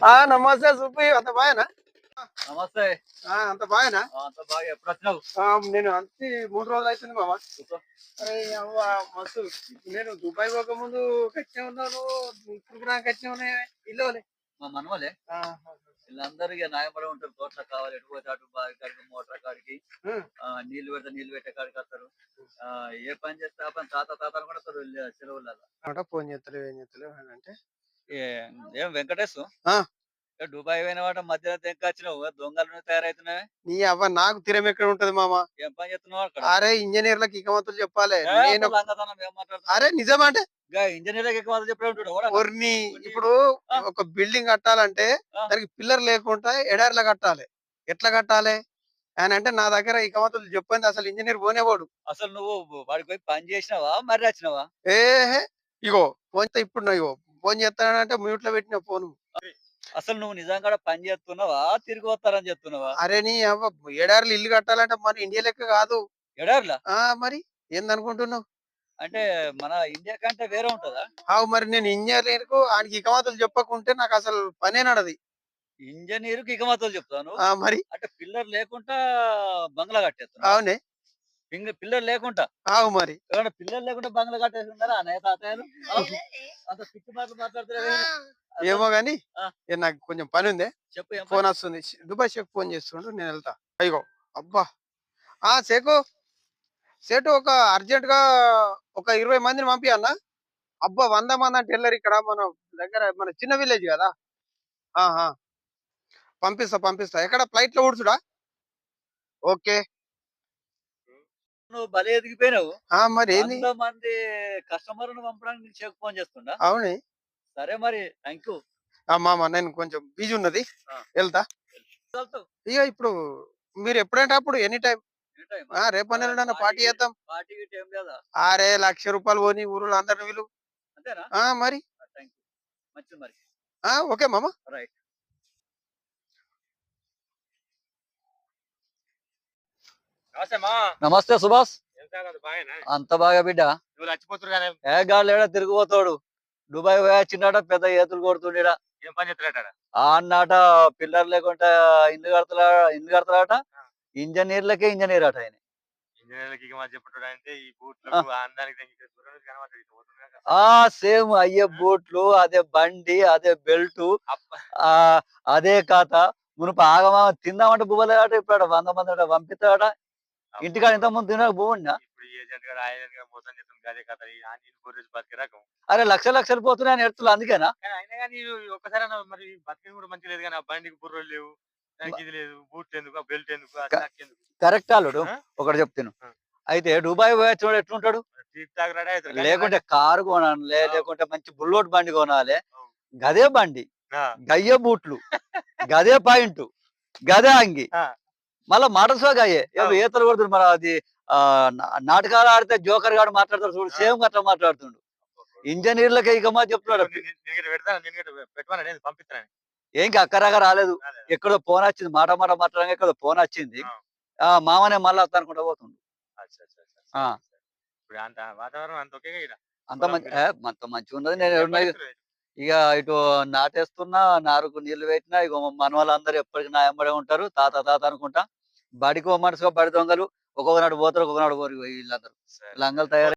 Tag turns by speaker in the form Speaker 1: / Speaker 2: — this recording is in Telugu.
Speaker 1: ఆ నమస్తే సుబ్బి అంత బాగానా?
Speaker 2: నమస్తే.
Speaker 1: ఆ, అంత బాగానా?
Speaker 2: అంత బాగా. ఎప్పుడు వచ్చినావు?
Speaker 1: నేను అంతే మూడు రోజులు అవుతుంది మామ మస్తు. నేను దుబాయ్ పోక ముందు కట్టిన ఉన్నాను ఇప్పుడు నాకు కట్టిన ఉన్నాయి. ఇల్లు
Speaker 2: మా మనవలే. వీళ్ళందరూ న్యాయపడి ఉంటారు. తోటలో కావాలి ఎటు పోతే అటు బావి కాడికి మోటార్ కాడికి. నీళ్ళు పెడితే నీళ్ళు పెట్టే కాడికి వస్తారు. ఆ, ఏ పని చేస్తే ఆ పని తాత తాత కూడా వస్తారు వీళ్ళు సెలవులలో
Speaker 1: ఫోన్ చేస్తలేవు ఏం అని అంటే
Speaker 2: ఏ- ఏం వెంకటేశ్. ఏ దుబాయ్ పోయిన వాట మధ్యలో తెంక వచ్చినావు దొంగలు తయారైతున్నాయి
Speaker 1: నీ అవ్వ నాకు తిరం ఎక్కడ ఉంటది మామ?
Speaker 2: ఏం పని చేస్తున్నావు అక్కడ?
Speaker 1: అరే ఇంజనీర్లకు ఇకమతులు చెప్పాలి.
Speaker 2: ఏ,
Speaker 1: నేను
Speaker 2: ఏం
Speaker 1: అరే నిజమంటే
Speaker 2: ఇంజనీర్ ఎక్కువ చెప్పే ఉంటాడు
Speaker 1: ఇప్పుడు. ఒక బిల్డింగ్ కట్టాలంటే. దానికి పిల్లర్ లేకుండా ఎడారిలో కట్టాలి. ఎట్లా కట్టాలి? అని అంటే నా దగ్గర ఇకమతులు చెప్పింది అసలు ఇంజనీర్ పోనేవాడు.
Speaker 2: అసలు నువ్వు వాడికి పోయి పని చేసినావా? మరి వచ్చినావా?
Speaker 1: ఏహే ఇగో ఫోన్తో ఇప్పుడు ఇగో ఫోన్ చేస్తానంటే మ్యూట్లో పెట్టిన ఫోన్.
Speaker 2: అసలు నువ్వు నిజంగా పని చేస్తున్నావా తిరిగి వస్తారని చెప్తున్నావా
Speaker 1: అరే నీ ఎడారిలో ఇల్లు కట్టాలంటే మన ఇండియా లెక్క కాదు.
Speaker 2: ఎడార్లా
Speaker 1: ఆ మరి ఏందనుకుంటున్నావు?
Speaker 2: అంటే మన ఇండియా కంటే వేరే ఉంటదా?
Speaker 1: ఆవు మరి నేను ఇంజనీర్కు ఆయనకి ఇకమతులు చెప్పకుంటే నాకు అసలు పనే నడది.
Speaker 2: ఇంజనీర్కి ఇకమతులు చెప్తాను
Speaker 1: ఆ మరి?
Speaker 2: అంటే పిల్లర్ లేకుండా బంగ్లా కట్టేస్తున్నా
Speaker 1: అవునే.
Speaker 2: పిల్లర్ లేకుండా
Speaker 1: ఆవు మరి.
Speaker 2: ఏమన్నా పిల్లర్ లేకుండా బంగ్లా కట్టేస్తున్నారా అన్నయ్య తాతయ్యలు? అంత పిచ్చి మాటలు మాట్లాడుతున్నారా
Speaker 1: ఏమో గాని నాకు కొంచెం పని ఉంది
Speaker 2: చెప్పు
Speaker 1: ఫోన్? వస్తుంది. దుబాయ్ షేక్ ఫోన్ చేస్తుండు నేను వెళ్తా. అయ్యో అబ్బా. ఆ షేకు సేటు ఒక అర్జెంట్గా ఒక ఇరవై మందిని పంపి అన్న. అబ్బా వంద మంది అంటే వెళ్ళరు ఇక్కడ. మన దగ్గర మన చిన్న విలేజ్ కదా. ఆహా. పంపిస్తా పంపిస్తా. ఎక్కడ? ఫ్లైట్లో ఊడ్చుడా ఓకే.
Speaker 2: నువ్వు బలి ఎదిగిపోయినావు.
Speaker 1: మరి
Speaker 2: వంద మంది కస్టమర్ను పంపడానికి నీకు చెక్ ఫోన్ చేస్తుండా?
Speaker 1: అవునే.
Speaker 2: సరే మరి థ్యాంక్ యూ
Speaker 1: ఆ మామ నేను కొంచెం బిజీ ఉన్నది. వెళ్తా. ఇక ఇప్పుడు మీరు ఎప్పుడంటే అప్పుడు ఎనీ టైం రేపు నెల పార్టీ చేద్దాం. ఆరే లక్ష రూపాయలు పోని ఊరులో అందరిని విలు
Speaker 2: అంతేనా?
Speaker 1: ఆ మరి. ఓకే మామ.
Speaker 2: రైట్ నమస్తే సుభాష్. అంత బాగా బిడ్డ. ఏ ఏడా తిరిగిపోతాడు? దుబాయ్ పోయా చిన్నట పెద్ద ఏతులు ఆ అన్నాట పిల్లర్ లేకుండా ఇల్లు కడతలా ఇల్లు కడతలాట. ఇంజనీర్లకే ఇంజనీర్ అట ఆయన
Speaker 3: ఆ.
Speaker 2: సేమ్ అయ్యే బూట్లు అదే బండి అదే బెల్ట్ అదే కథ మునుపు ఆగమా తిందామంటే బువ్వలేట ఇప్పుడు వంద మంది ఆడ పంపిస్తాడట ఇంటికాడ ఇంత ముందు తినక
Speaker 3: రకం.
Speaker 2: అరే లక్ష లక్షలు పోతున్నాయని ఎడుతులు అందుకేనా?
Speaker 3: కానీ అయినా కానీ ఒక్కసారి మరి బతికి కూడా మంచి లేదు కానీ ఆ బండికి బుర్రలు లేవు ఇది లేదు బూట్ ఎందుకు బెల్ట్ ఎందుకు
Speaker 2: కరెక్ట్ అల్లుడు? ఒకటి చెప్తాను. అయితే దుబాయ్ పోయా చూడు ఎట్లుంటాడు? లేకుంటే కారు కొనాలి. లేకుంటే మంచి బుల్లోట్ బండి కొనాలి. గదే బండి గయ్యే బూట్లు గదే పాయింట్ గదే అంగి. మళ్ళా గయ్యే ఏదో
Speaker 3: అవును.
Speaker 2: ఈతలు కొడుతుంది మన అది నాటకాలు ఆడితే జోకర్ గాడు మాట్లాడతాడు చూడు. సేమ్ అట్లా మాట్లాడుతుండు. ఇంజనీర్లకే ఇక మా చెప్తున్నాడు. ఏం అక్కరాగా రాలేదు. ఎక్కడో ఫోన్ వచ్చింది మాట మాట మాట్లాడగా ఎక్కడో ఫోన్ వచ్చింది.
Speaker 3: ఆ.
Speaker 2: మామనే మళ్ళా వస్తా అనుకుంటా పోతుండు.
Speaker 3: అంత
Speaker 2: మంచి అంత మంచిగా ఉన్నది. నేను ఇక ఇటు నాటేస్తున్నా నారుకు నీళ్ళు పెట్టినా ఇక మన వాళ్ళందరూ ఎప్పటికీ నా ఎంబడే ఉంటారు తాత తాత అనుకుంటా. బడికి ఓ మనసుగా బడి దొంగలు ఒక్కొక్క నాడు పోతారు ఒక్కొక్క నాడు పోరు వీళ్ళందరూ. లంగలు తయారు